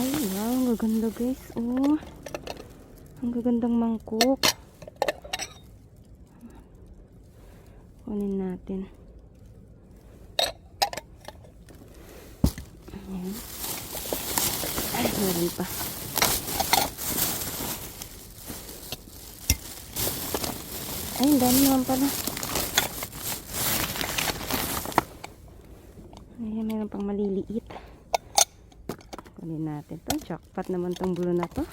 Ay, wow. Ang gaganda guys. Oh. Ang gagandang mangkok. Kunin natin. Ayan. Ay, meron pa. Ay, ang dami naman pala. Ayan, meron pang maliliit. Kunin natin to. Jackpot naman tong bulo na to.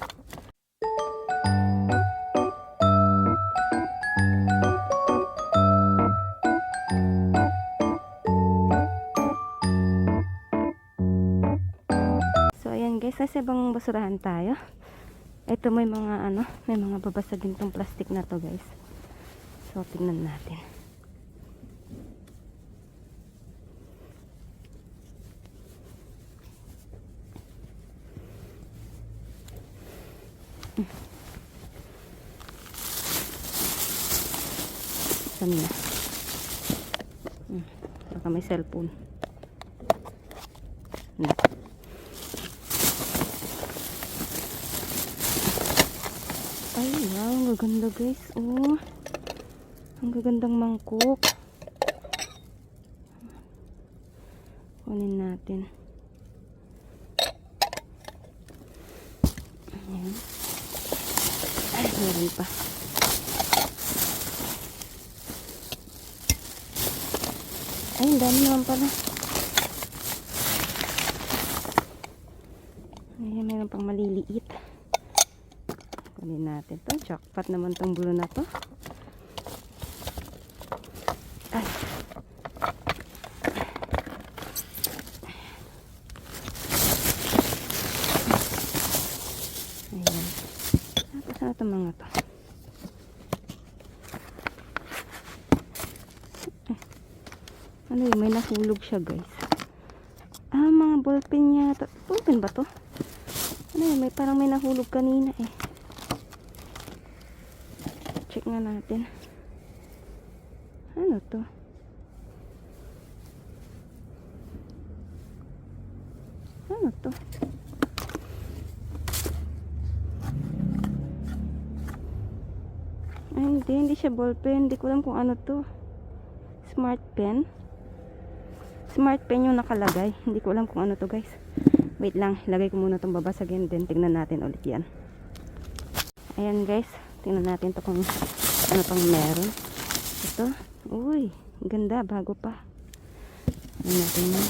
So, ayan guys. Nasa ibang basurahan tayo. Ito may mga ano, may mga babasagin tong plastic na to guys. So, tingnan natin. Saan na? Hmm, baka may cellphone. Ay, wow. Ang gaganda guys. Oh. Ang gagandang mangkok. Kunin natin. Ayan. Ay, meron pa. Ay, ang dami naman pala. Ayan, meron pang maliliit. Kunin natin to. Jackpot naman tong bulo na to. Ay. Ayan. Tapos ano itong mga to? Eh, Ano yun? May nahulog siya guys. Ah, mga ballpen niya. Ballpen ba to? Ano yun? May, parang may nahulog kanina eh. Check nga natin. Ano to? Ano to? Ay, hindi. Hindi siya ballpen. Hindi ko alam kung ano to. Smart pen. Smart pen yung nakalagay. Hindi ko alam kung ano to guys. Wait lang. Lagay ko muna itong babasagin. Then tingnan natin ulit yan. Ayan guys. Tingnan natin to kung ano pang meron. Ito. Uy. Ganda. Bago pa. Ayan natin yan.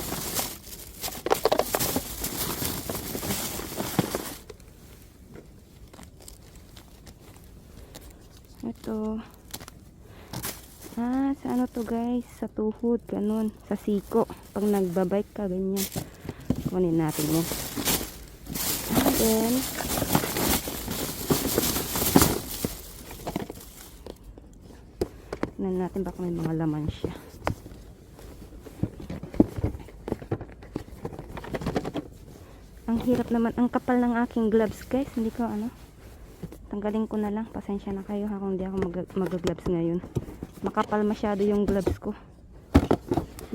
Ito. Ah, sa ano to guys? Sa tuhod, ganun. Sa siko. Pag nagbabike ka, ganyan. Kunin natin yan. And then, tingnan natin baka may mga laman siya. Ang hirap naman, ang kapal ng aking gloves guys. Hindi ko ano, tanggalin ko na lang. Pasensya na kayo ha kung hindi ako mag- mag-gloves ngayon. Makapal masyado yung gloves ko.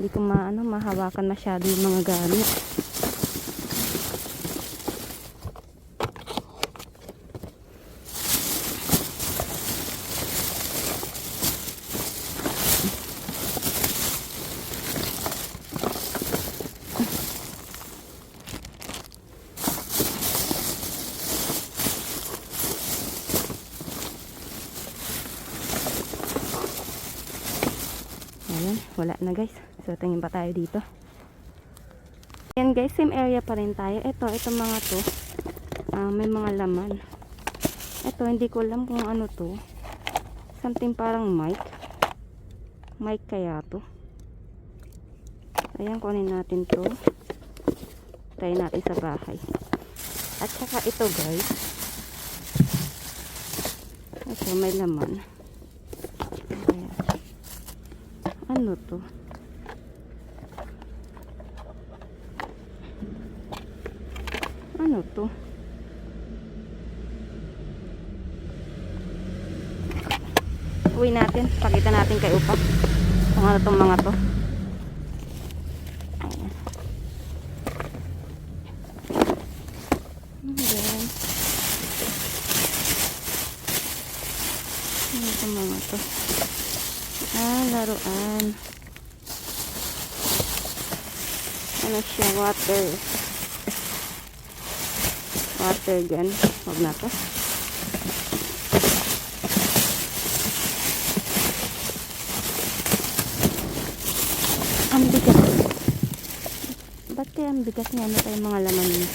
Hindi ko maano, mahawakan masyado yung mga gamit. Ayan, wala na guys. So, tingin pa tayo dito. Ayan guys, same area pa rin tayo. Ito, itong mga to. ah, may mga laman. Ito, hindi ko alam kung ano to. Something parang mic. Mic kaya to. Ayan, kunin natin to. Try natin sa bahay. At saka ito guys. Ito, may laman. Ayan. Ano to? Ano to? Uwi natin. Pakita natin kay Upa. Kung ano tong mga to. Ayan. to? Ah, laruan. Ano siya? Water. Water gun. Huwag na to. Ang bigat. Ba't kaya ang bigat niya? Ano tayong mga laman niya?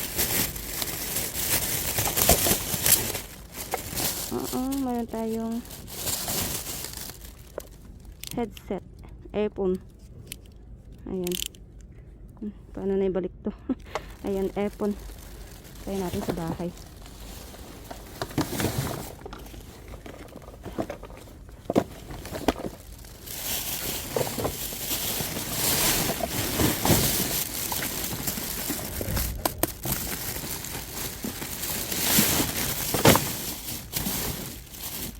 Oo, meron tayong headset. Earphone. Ayan. Paano na ibalik to? Ayan, earphone. Tayo natin sa bahay.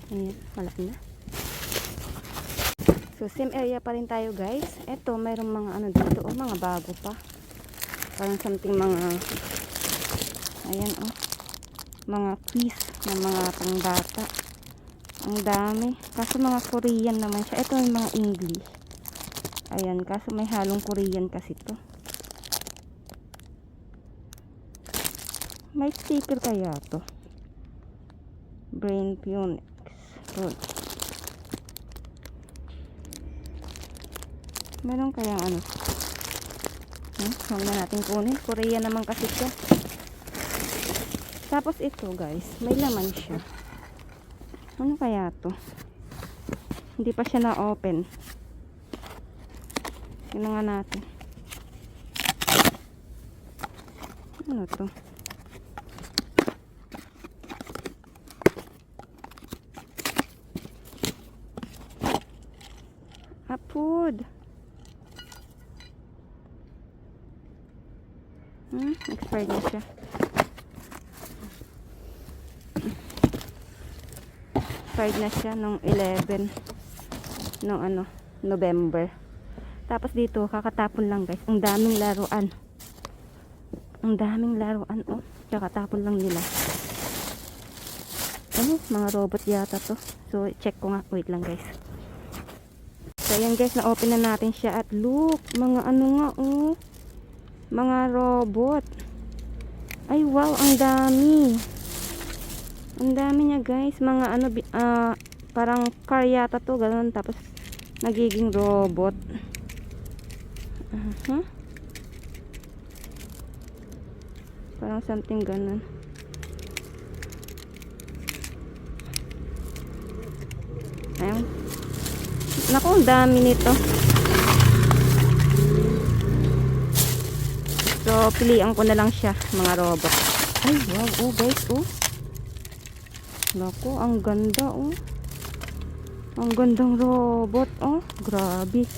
Ayan, wala na. So, same area pa rin tayo, guys. Eto, mayroong mga ano dito, oh, mga bago pa. Parang something mga, ayan, oh, mga quiz na mga pangbata. Ang dami. Kaso mga Korean naman siya. Ito yung mga English. Ayan, kaso may halong Korean kasi to. May sticker kaya to. Brain Phoenix. Good. Meron kayang ano? Hmm? Huwag na natin kunin. Korea naman kasi siya. Tapos ito guys, may laman siya. Ano kaya to? Hindi pa siya na-open. Tingnan nga natin. Ano to? Ah, food. Hmm, expired na siya. Expired na siya nung 11 nung ano, November. Tapos dito, kakatapon lang guys. Ang daming laruan. Ang daming laruan, oh. Kakatapon lang nila. Ano, mga robot yata to. So, check ko nga. Wait lang guys. So, ayan guys, na-open na natin siya. At look, mga ano nga, oh. Mga robot. Ay, wow, ang dami. Ang dami niya guys. Mga ano, ah, parang car yata to. Ganun. Tapos, nagiging robot. Aha. Parang something ganun. Ayun. Naku, ang dami nito. So, pilihan ko na lang siya, mga robot. Ay, wow, oh guys, oh. Naku, ang ganda, oh. Ang gandang robot, oh. Grabe.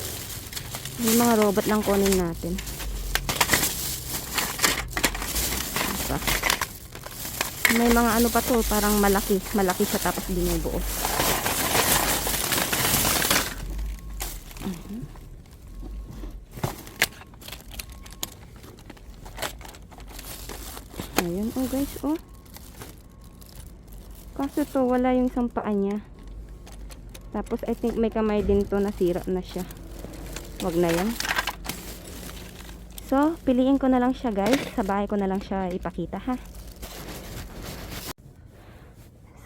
Yung mga robot lang kunin natin. Ito. May mga ano pa to, parang malaki. Malaki siya tapos binubuo. Ayan, oh guys, oh. Kaso to, wala yung isang paa niya. Tapos, I think may kamay din to, nasira na siya. Wag na yan. So, piliin ko na lang siya guys. Sa bahay ko na lang siya ipakita ha.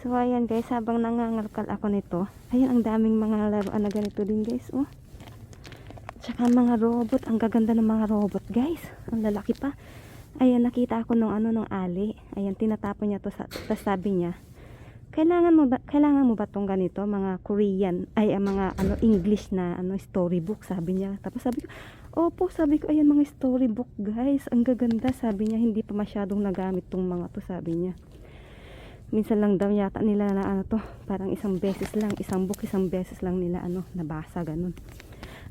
So, ayan guys, habang nangangalkal ako nito, ayan, ang daming mga laruan na ganito din guys, oh. Tsaka mga robot, ang gaganda ng mga robot guys. Ang lalaki pa. Ayan, nakita ako nung ano, nung ali. Ayan, tinatapon niya to sa, tapos sabi niya, kailangan mo ba kailangan mo ba tong ganito? Mga Korean ay ah, mga ano English na ano storybook sabi niya. Tapos sabi ko opo sabi ko ayan mga storybook guys. Ang gaganda sabi niya. Hindi pa masyadong nagamit tong mga to sabi niya. Minsan lang daw yata nila na ano to parang isang beses lang isang book isang beses lang nila ano nabasa ganun.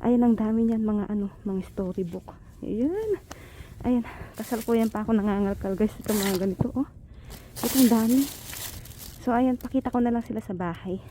Ayan ang dami niyan mga ano mga storybook. Ayan ayan kasalukuyan pa ako nangangalkal guys ito mga ganito oh ito dami So, ayan, pakita ko na lang sila sa bahay.